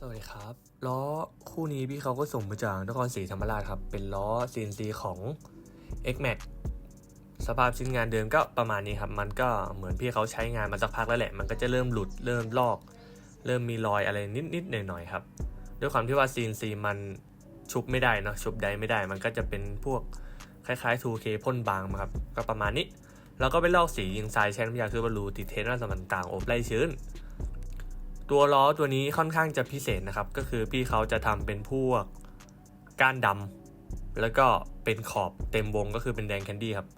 สวัสดีครับ ล้อคู่นี้พี่เขาก็ส่งมาจากนครศรีธรรมราชครับ เป็นล้อ CNC ของ X Max สภาพชิ้นงานเดิมก็ประมาณนี้ครับ มันก็เหมือนพี่เขาใช้งานมาสักพักแล้วแหละ มันก็จะเริ่มหลุดเริ่มลอก เริ่มมีรอยอะไรนิดๆหน่อยๆครับ ด้วยความที่ว่า CNC มันชุบไม่ได้เนาะชุบได้ไม่ได้ มันก็จะเป็นพวกคล้ายๆ 2K พ่นบางมาครับ ก็ประมาณนี้ แล้วก็ไปลอกสียิงทรายใช้น้ำยาคือบอลูติเทนว่าสมันต่างอบไล่ชื้น ตัวล้อตัวนี้ค่อนข้างจะพิเศษนะครับ ก็คือพี่เขาจะทำเป็นพวกก้านดำแล้วก็เป็นขอบเต็มวงก็คือเป็นแดงแคนดี้ครับ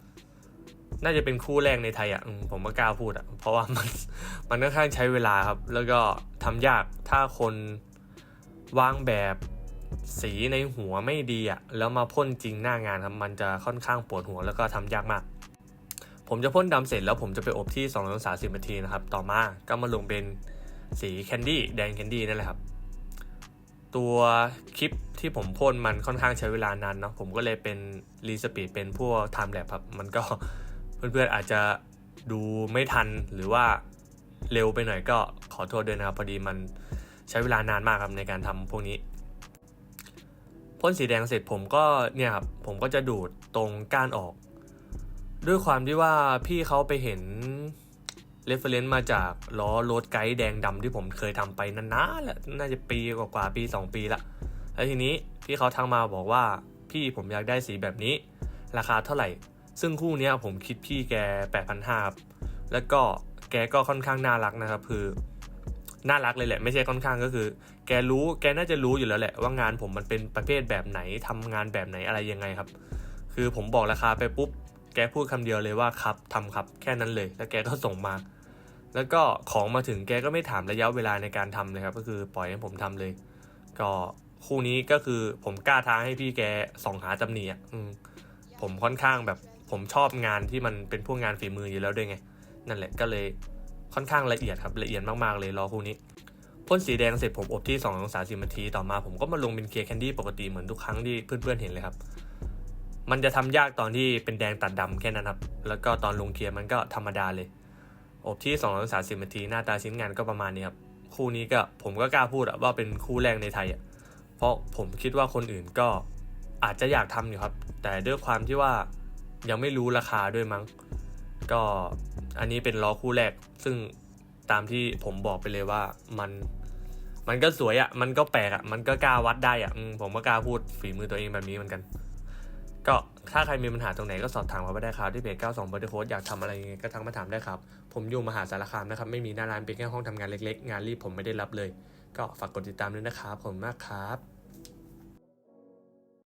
น่าจะเป็นคู่แรกในไทยอะผมไม่กล้าพูดอะ เพราะว่ามันมันค่อนข้างใช้เวลาครับ แล้วก็ทำยากถ้าคนวางแบบสีในหัวไม่ดีอะ แล้วมาพ่นจริงหน้างานครับ มันจะค่อนข้างปวดหัวแล้วก็ทำยากมาก ผมจะพ่นดำเสร็จแล้วผมจะไปอบที่2องศาสินาทีนะครับ ต่อมาก็มาลงเป็น สีแคนดี้แดงแคนดี้นั่นแหละครับ ตัวคลิปที่ผมพ่นมันค่อนข้างใช้เวลานานเนาะผมก็เลยเป็นรีสปีดเป็นพวกไทม์แลปครับ มันก็เพื่อนๆอาจจะดูไม่ทันหรือว่าเร็วไปหน่อยก็ขอโทษด้วยนะครับ พอดีมันใช้เวลานานมากครับในการทำพวกนี้พ่นสีแดงเสร็จผมก็เนี่ยครับผมก็จะดูดตรงก้านออก ด้วยความที่ว่าพี่เขาไปเห็น เรฟเฟรนซ์มาจากล้อรถไกด์แดงดำที่ผมเคยทำไปนานๆแหละน่าจะปีกว่าๆปี 2 ปีละแล้วทีนี้พี่เขาทักมาบอกว่าพี่ผมอยากได้สีแบบนี้ ราคาเท่าไหร่ ซึ่งคู่นี้ผมคิดพี่แก8,500ครับแล้วก็แกก็ค่อนข้างน่ารักนะครับคือน่ารักเลยแหละไม่ใช่ค่อนข้างก็คือ แกรู้แกน่าจะรู้อยู่แล้วแหละว่างานผมมันเป็นประเภทแบบไหนทำงานแบบไหนอะไรยังไงครับ คือผมบอกราคาไปปุ๊บ แกพูดคำเดียวเลยว่าครับทำครับแค่นั้นเลย แล้วแกก็ส่งมา แล้วก็ของมาถึงแกก็ไม่ถามระยะเวลาในการทำเลยครับ ก็คือปล่อยให้ผมทำเลย ก็คู่นี้ก็คือผมกล้าท้าให้พี่แกส่องหาตำหนิอะอืมผมค่อนข้างแบบผมชอบงานที่มันเป็นพวกงานฝีมืออยู่แล้วด้วยไง นั่นแหละก็เลยค่อนข้างละเอียดครับละเอียดมากๆเลยล้อคู่นี้พ่นสีแดงเสร็จผมอบที่2องศาสินาทีต่อมาผมก็มาลงเป็นเคลียร์แคนดี้ปกติเหมือนทุกครั้งที่เพื่อนๆเห็นเลยครับ มันจะทำยากตอนที่เป็นแดงตัดดำแค่นั้นครับ แล้วก็ตอนลงเคลียร์มันก็ธรรมดาเลย อบที่2องศาสินาทีหน้าตาชิ้นงานก็ประมาณนี้ครับ คู่นี้ก็ผมก็กล้าพูดอะว่าเป็นคู่แรกในไทยอะเพราะผมคิดว่าคนอื่นก็อาจจะอยากทำอยู่ครับ แต่ด้วยความที่ว่ายังไม่รู้ราคาด้วยมั้ง ก็อันนี้เป็นล้อคู่แรก ซึ่งตามที่ผมบอกไปเลยว่ามันมันก็สวยอะมันก็แปลกอะมันก็กล้าวัดได้อะอืมผมก็กล้าพูดฝีมือตัวเองแบบนี้เหมือนกัน ก็ถ้าใครมีปัญหาตรงไหนก็สอบถามเขาไปได้ครับที่เพจ92เบอร์โค้ดอยากทำอะไรยังไงก็ทักมาถามได้ครับ ผมอยู่มหาสารคามนะครับ ไม่มีหน้าร้านเป็นแค่ห้องทำงานเล็กๆ งานรีบผมไม่ได้รับเลย ก็ฝากกดติดตามด้วยนะครับ ผมมากครับ